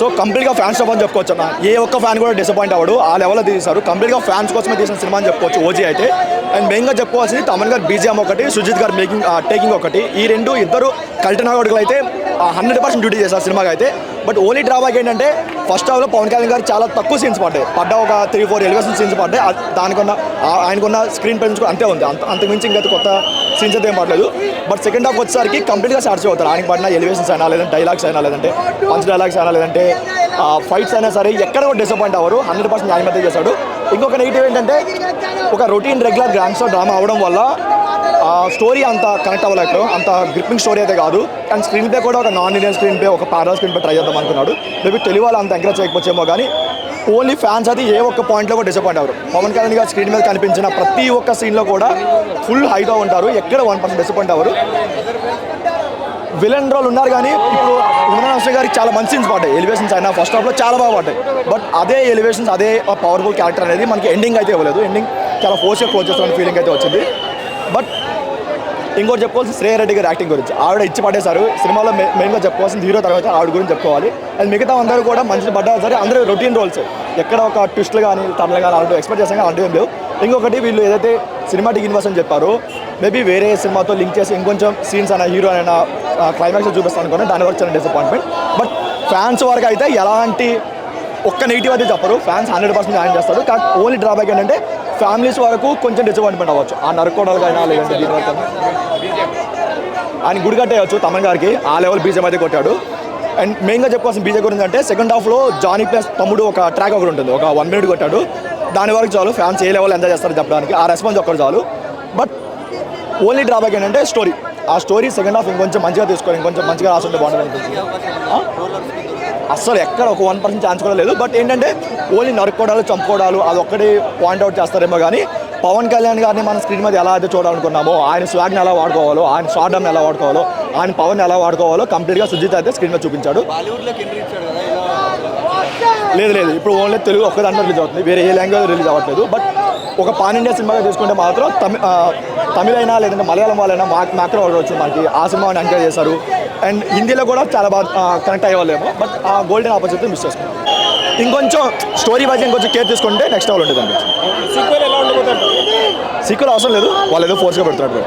So కంప్లీట్గా fans అని చెప్పుకోవచ్చు అన్న. ఏ ఒక్క ఫ్యాన్ కూడా డిసప్పాయింట్ అవ్వడు. ఆ లెవెల్లో తీశారు కంప్లీట్గా ఫ్యాన్స్ కోసమే తీసిన సినిమా అని చెప్పుకోవచ్చు ఓజీ అయితే. అండ్ మెయిన్గా చెప్పుకోవాల్సింది తమన్ గారు బీజిఎం ఒకటి సుజిత్ గారు మేకింగ్ టేకింగ్ ఒకటి. ఈ రెండు ఇద్దరు కల్టనాగోడుగులు అయితే హండ్రెడ్ పర్సెంట్ డ్యూటీ చేశారు సినిమాకి అయితే బట్ ఓన్లీ డ్రాబ్యాక్ ఏంటంటే ఫస్ట్ హాఫ్లో పవన్ కళ్యాణ్ గారు చాలా తక్కువ సీన్స్ పడ్డాయి. పడ్డ ఒక త్రీ ఫోర్ ఎలివేషన్ సీన్స్ పడ్డాయి. దానికున్న ఆయనకున్న స్క్రీన్ ప్రెజెన్స్ కూడా అంతే ఉంది. అంత అంతకుమించి ఇంకా కొత్త సీన్స్ అయితే ఏం పడలేదు. బట్ సెకండ్ హాఫ్ వచ్చేసరికి కంప్లీట్గా సాటిస్ఫై అవుతారు. ఆయనకి పడిన ఎలివేషన్స్ అయినా లేదంటే డైలాగ్స్ అయినా లేదంటే పంచ్ డైలాగ్స్ అయినా లేదంటే ఫైట్స్ అయినా సరే ఎక్కడ కూడా డిసప్పాయింట్ అవ్వరు. హండ్రెడ్ పర్సెంట్ ఆయన మధ్య చేశాడు. ఇంకొక నెగిటివ్ ఏంటంటే ఒక రొటీన్ రెగ్యులర్ గ్రాండ్స్టర్ డ్రామా అవడం వల్ల స్టోరీ అంత కనెక్ట్ అవ్వలేక అంత గ్రిప్పింగ్ స్టోరీ అయితే కాదు. అండ్ స్క్రీన్ ప్లే కూడా ఒక నాన్ ఇండియన్ స్క్రీన్ ప్లే ఒక పారా స్క్రీన్ ప్లే ట్రై చేద్దాం అనుకున్నాడు. మేబీ తెలుగు వాళ్ళు అంత ఎంకరేజ్ చేయకపోవచ్చేమో కానీ ఓన్లీ ఫ్యాన్స్ అయితే ఏ ఒక్క పాయింట్లో కూడా డిసప్పాయింట్ అవ్వరు. పవన్ కళ్యాణ్ గారు స్క్రీన్ మీద కనిపించిన ప్రతి ఒక్క సీన్లో కూడా ఫుల్ హైగా ఉంటారు. ఎక్కడ వన్ పర్సెంట్ డిసప్పాయింట్ అవ్వరు. విలన్ రోల్ ఉన్నారు కానీ ఇప్పుడు ఇమ్రాన్ గారికి చాలా మంచి సీన్స్ పడ్డాయి ఎలివేషన్స్ అయినా ఫస్ట్ హాఫ్లో చాలా బాగా పడ్డాయి బట్ అదే ఎలివేషన్స్ అదే పవర్ఫుల్ క్యారెక్టర్ అనేది మనకి ఎండింగ్ అయితే ఇవ్వలేదు. ఎండింగ్ చాలా ఫోర్స్గా క్లోజ్ చేస్తున్న ఫీలింగ్ అయితే వచ్చింది. బట్ ఇంకోటి చెప్పుకోవాల్సి శ్రేయ రెడ్డి గారి యాక్టింగ్ గురించి. ఆవిడ ఇచ్చి పడేశారు. సినిమాలో మెయిన్గా చెప్పుకోవాల్సింది హీరో తర్వాత ఆవిడ గురించి చెప్పుకోవాలి. అండ్ మిగతా అందరూ కూడా మంచి పడ్డారు సరే అందరూ రొటీన్ రోల్స్ ఎక్కడ ఒక ట్విస్ట్లు కానీ తరలు కానీ అలాంటివి ఎక్స్పెక్ట్ చేసాం కానీ అలాంటివి లేవు. ఇంకొకటి వీళ్ళు ఏదైతే సినిమాటిక్ యూనివర్స్ అని చెప్పారో మేబీ వేరే సినిమాతో లింక్ చేసి ఇంకొంచెం సీన్స్ అయినా హీరో అయినా క్లైమాక్స్ చూపిస్తాను అనుకున్నా దాని వరకు చాలా డిసప్పాయింట్మెంట్ బట్ ఫ్యాన్స్ వరకు అయితే ఎలాంటి ఒక్క నెగిటివ్ అయితే చెప్పరు. ఫ్యాన్స్ హండ్రెడ్ పర్సెంట్ జాయిన్ చేస్తారు. కానీ ఓన్లీ డ్రాబ్యాక్ ఏంటంటే ఫ్యామిలీస్ వరకు కొంచెం డిసప్పాయింట్మెంట్ అవ్వచ్చు. ఆ నరుకోవడాలకైనా లేదంటే దీని వరకు ఆయన గుడి కట్టేయచ్చు తమన్ గారికి. ఆ లెవెల్ బీజం అయితే కొట్టాడు. అండ్ మెయిన్గా చెప్పుకోవాల్సిన బీజే గురించి అంటే సెకండ్ హాఫ్లో జానీ ప్లస్ తమ్ముడు ఒక ట్రాక్ ఒకటి ఉంటుంది. ఒక వన్ మినిట్ కొట్టాడు. దాని వరకు చాలు ఫ్యాన్స్ ఏ లెవెల్ ఎంజాయ్ చేస్తారు చెప్పడానికి. ఆ రెస్పాన్స్ ఒక్కటి చాలు. బట్ ఓన్లీ డ్రాబ్యాక్ ఏంటంటే స్టోరీ ఆ స్టోరీ సెకండ్ హాఫ్ ఇంకొంచెం మంచిగా తీసుకోవాలి ఇంకొంచెం మంచిగా రాసుంటే బాగుంటుంది? అస్సలు ఎక్కడ ఒక వన్ పర్సెంట్ ఛాన్స్ కూడా లేదు. బట్ ఏంటంటే ఓన్లీ నరుక్కోవడాలు చంపుకోవడాలు అది ఒక్కటి పాయింట్అవుట్ చేస్తారేమో కానీ పవన్ కళ్యాణ్ గారిని మన స్క్రీన్ మీద ఎలా అయితే చూడాలనుకున్నామో ఆయన స్వాగ్ని ఎలా వాడుకోవాలో ఆయన షార్డమ్ని ఎలా వాడుకోవాలో ఆయన పవన్ ఎలా వాడుకోవాలో కంప్లీట్గా సుజిత్ అయితే స్క్రీన్ మీద చూపించాడు. బాలీవుడ్లోకి ఎంట్రీ ఇచ్చాడు కదా ఇలా లేదు లేదు. ఇప్పుడు ఓన్లీ తెలుగు ఒక్క దాంట్లో రిలీజ్ అవుతుంది. వేరే ఏ లాంగ్వేజ్ రిలీజ్ అవ్వట్లేదు. బట్ ఒక పాన్ ఇండియా సినిమాగా తీసుకుంటే మాత్రం తమి ఆ, తమిళ అయినా లేదంటే మలయాళం వాళ్ళైనా మా మాక్రో ఆర్డర్ వచ్చింది మనకి ఆ సినిమాని ఎంకరేజ్ చేశారు. అండ్ హిందీలో కూడా చాలా బాగా కనెక్ట్ అయ్యేవాళ్ళేమో బట్ ఆ గోల్డెన్ ఆపర్చునిటీ మిస్ చేసుకున్నాం. ఇంకొంచెం స్టోరీ వైజ్ ఇంకొంచెం కేర్ తీసుకుంటే నెక్స్ట్ లెవెల్ ఉంటుంది సీక్వెల్ ఎలా ఉండబోతుంది సీక్వెల్ అవసరం లేదు. వాళ్ళు ఏదో ఫోర్స్గా పెడుతున్నట్టు